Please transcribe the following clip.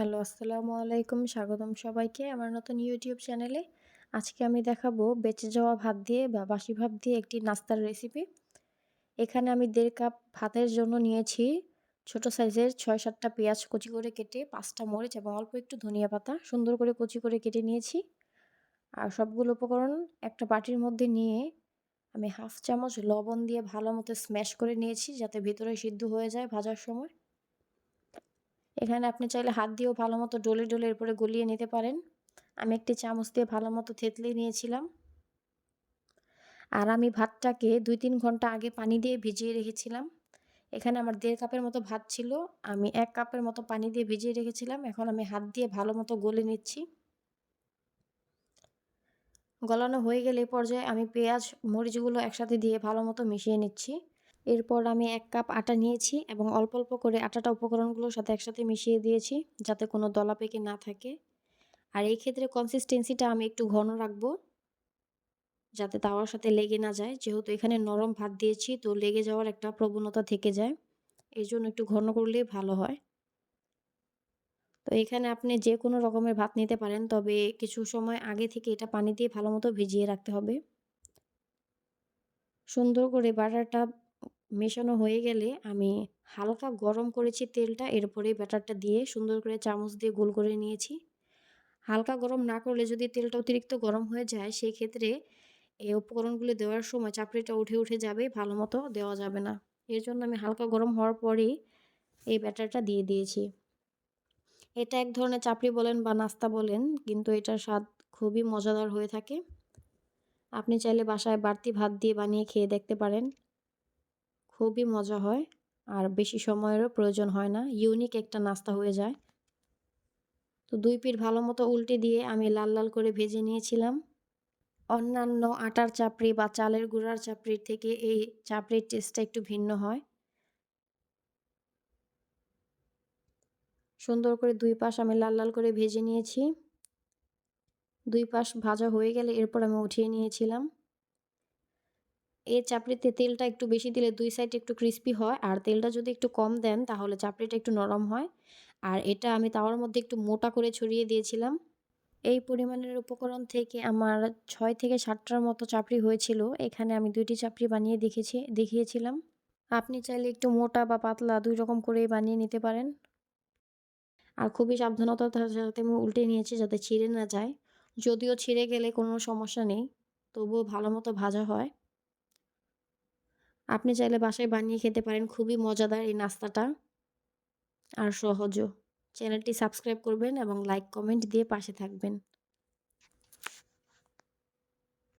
Hello, আসসালামু আলাইকুম। স্বাগতম সবাইকে আমার নতুন ইউটিউব চ্যানেলে আজকে আমি দেখাবো বেঁচে যাওয়া ভাত দিয়ে বা বাসি ভাত দিয়ে একটি নাস্তার রেসিপি এখানে আমি দেড় কাপ ভাতের জন্য নিয়েছি ছোট সাইজের ছয় সাতটা পেঁয়াজ কুচি করে কেটে পাঁচটা মরিচ এবং অল্প একটু ধনিয়া পাতা সুন্দর করে কুচি করে কেটে নিয়েছি। আর সবগুলো উপকরণ একটা বাটির মধ্যে নিয়ে আমি হাফ চামচ লবণ দিয়ে ভালো মতো স্ম্যাশ করে নিয়েছি যাতে ভিতরে সিদ্ধ হয়ে যায় ভাজার সময়। এখানে আপনি চাইলে হাত দিয়েও ভালো মতো ডলে ডলে এরপরে গলিয়ে নিতে পারেন। আমি একটি চামচ দিয়ে ভালো মতো থেতলে নিয়েছিলাম। আর আমি ভাতটাকে দুই তিন ঘণ্টা আগে পানি দিয়ে ভিজিয়ে রেখেছিলাম। এখানে আমার দেড় কাপের মতো ভাত ছিল। আমি এক কাপের মতো পানি দিয়ে ভিজিয়ে রেখেছিলাম। এখন আমি হাত দিয়ে ভালো মতো গলে নিচ্ছি। গলানো হয়ে গেলে পর্যায়ে আমি পেঁয়াজ, মরিচগুলো একসাথে দিয়ে ভালো মতো মিশিয়ে নিচ্ছি। এরপর আমি এক কাপ আটা নিয়েছি এবং অল্প অল্প করে আটাটা উপকরণগুলোর সাথে একসাথে মিশিয়ে দিয়েছি যাতে কোনো দলা পেকে না থাকে। আর এই ক্ষেত্রে কনসিস্টেন্সিটা আমি একটু ঘন রাখব যাতে তাওয়ার সাথে লেগে না যায়। যেহেতু এখানে নরম ভাত দিয়েছি, তো লেগে যাওয়ার একটা প্রবণতা থেকে যায়। এই জন্য একটু ঘন করলেই ভালো হয়। তো এখানে আপনি যে কোনো রকমের ভাত নিতে পারেন, তবে কিছু সময় আগে থেকে এটা পানি দিয়ে ভালো মতো ভিজিয়ে রাখতে হবে। সুন্দর করে বাটারটা মেশানো হয়ে গেলে আমি হালকা গরম করেছি তেলটা এরপরে ব্যাটারটা দিয়ে সুন্দর করে চামচ দিয়ে গোল করে নিয়েছি। হালকা গরম না করলে যদি তেলটা অতিরিক্ত গরম হয়ে যায় সেই ক্ষেত্রে এই উপকরণগুলো দেওয়ার সময় চাপড়িটা উঠে উঠে যাবে, ভালো মতো দেওয়া যাবে না। এর জন্য আমি হালকা গরম হওয়ার পরেই এই ব্যাটারটা দিয়ে দিয়েছি। এটা এক ধরনের চাপড়ি বলেন বা নাস্তা বলেন, কিন্তু এটার স্বাদ খুবই মজাদার হয়ে থাকে। আপনি চাইলে বাসায় বাড়তি ভাত দিয়ে বানিয়ে খেয়ে দেখতে পারেন। খুবই মজা হয়। আর বেশি সময়েরও প্রয়োজন হয় না। ইউনিক একটা নাস্তা হয়ে যায়। তো দুই পিঠ ভালো মতো উল্টে দিয়ে আমি লাল লাল করে ভেজে নিয়েছিলাম। অন্যান্য আটার চাপড়ি বা চালের গুঁড়ার চাপড়ির থেকে এই চাপড়ির টেস্টটা একটু ভিন্ন হয়। সুন্দর করে দুই পাশ আমি লাল লাল করে ভেজে নিয়েছি। দুই পাশ ভাজা হয়ে গেলে এরপর আমি উঠিয়ে নিয়েছিলাম। এই চাপড়িতে তেলটা একটু বেশি দিলে দুই সাইড একটু ক্রিস্পি হয়। আর তেলটা যদি একটু কম দেন, তাহলে চাপড়িটা একটু নরম হয়। আর এটা আমি তাওয়ার মধ্যে একটু মোটা করে ছড়িয়ে দিয়েছিলাম। এই পরিমাণের উপকরণ থেকে আমার ছয় থেকে সাতটার মতো চাপড়ি হয়েছিল। এখানে আমি দুইটি চাপড়ি বানিয়ে দেখেছি, দেখিয়েছিলাম। আপনি চাইলে একটু মোটা বা পাতলা দুই রকম করেই বানিয়ে নিতে পারেন। আর খুবই সাবধানতার সাথে আমি উল্টে নিয়েছি যাতে ছিঁড়ে না যায়। যদিও ছিঁড়ে গেলে কোনো সমস্যা নেই, তবুও ভালো মতো ভাজা হয়। আপনি চাইলে বাসায় বানিয়ে খেতে পারেন। খুবই মজাদার এই নাস্তাটা। আর সহজও। চ্যানেলটি সাবস্ক্রাইব করবেন এবং লাইক, কমেন্ট দিয়ে পাশে থাকবেন।